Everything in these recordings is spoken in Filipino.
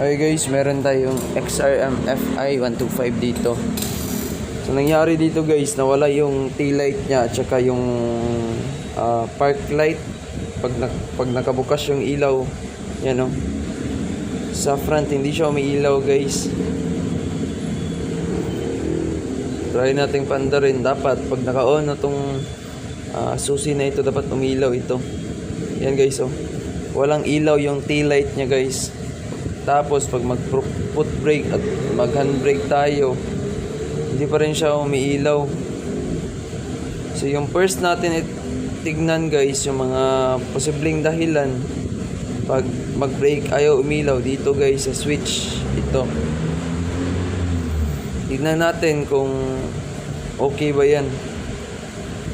Hi guys, meron tayong XRM FI 125 dito. So nangyari dito guys, nawala yung tail light niya at saka yung ah, park light pag na, pag nakabukas yung ilaw, yan oh. Sa front hindi siya umiilaw guys. Try nating pandarin dapat pag naka-on na tong ah, susi na ito dapat umilaw ito. Yan guys oh. Walang ilaw yung tail light niya guys. Tapos pag mag foot brake at mag handbrake tayo, hindi pa rin siya umiilaw. So yung first natin it, tignan guys yung mga posibleng dahilan pag mag-brake ayaw umilaw dito guys sa switch ito. Tignan natin kung okay ba yan.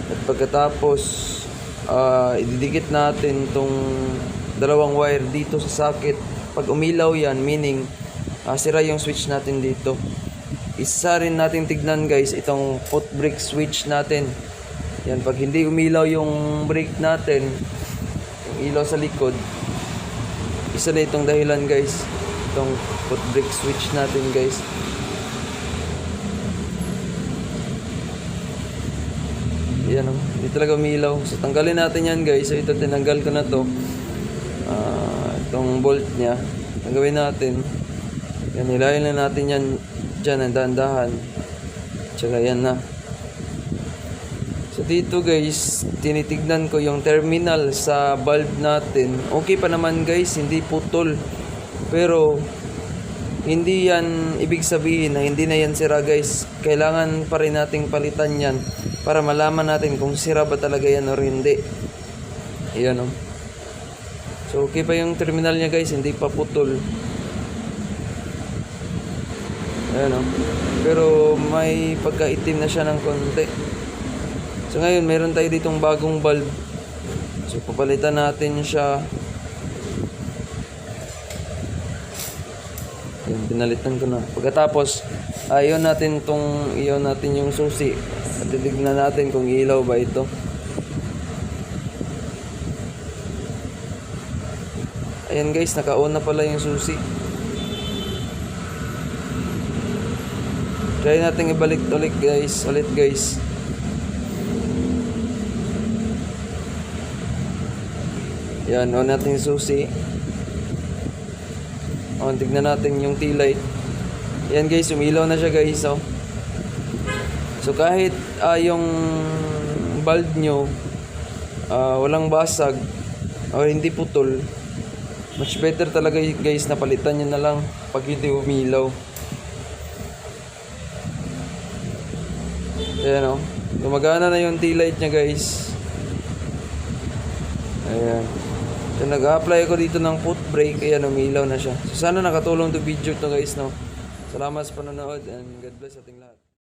At pagkatapos ah, ididikit natin tong dalawang wire dito sa socket. Pag umilaw yan, meaning ah, sira yung switch natin dito. Isa rin natin tignan guys itong foot brake switch natin. Yan, pag hindi umilaw yung brake natin, yung ilaw sa likod, isa na itong dahilan guys. Itong foot brake switch natin guys. Yan o, hindi talaga umilaw. So tanggalin natin yan guys. So ito tinanggal ko na to. Ah, itong bolt niya. Ang gawin natin, yan nilayan na natin yan dyan ang dahan-dahan. Tsaka yan na. So dito guys, tinitignan ko yung terminal sa bulb natin. Okay pa naman guys, hindi putol. Pero hindi yan ibig sabihin na hindi na yan sira guys. Kailangan pa rin nating palitan yan para malaman natin kung sira ba talaga yan or hindi. Ayan o. So okay pa yung terminal niya guys, hindi pa putol. Ayan o. Pero may pagkaitim na siya ng konti. So ngayon, meron tayo ditong bagong bulb. So papalitan natin siya. Yan, pinalitan ko na. Pagkatapos, ayaw natin tong, iyon natin yung susi. At titignan natin kung ilaw ba ito. Ayan guys, naka-on na pala yung susi. Try natin ibalik ulit guys, ulit guys. Yan, on natin yung susi. On, tignan natin yung tail light. Yan guys, umilaw na siya guys. Oh. So kahit ah, yung bulb nyo ah, walang basag o hindi putol, much better talaga guys na palitan nyo na lang pag hindi umilaw. Ayan o. Gumagana na yung tail light niya guys. Ayan. So nag-apply ako dito ng foot brake. Ayan, umilaw na siya. So sana nakatulong to video to guys no. Salamat sa panonood and God bless ating lahat.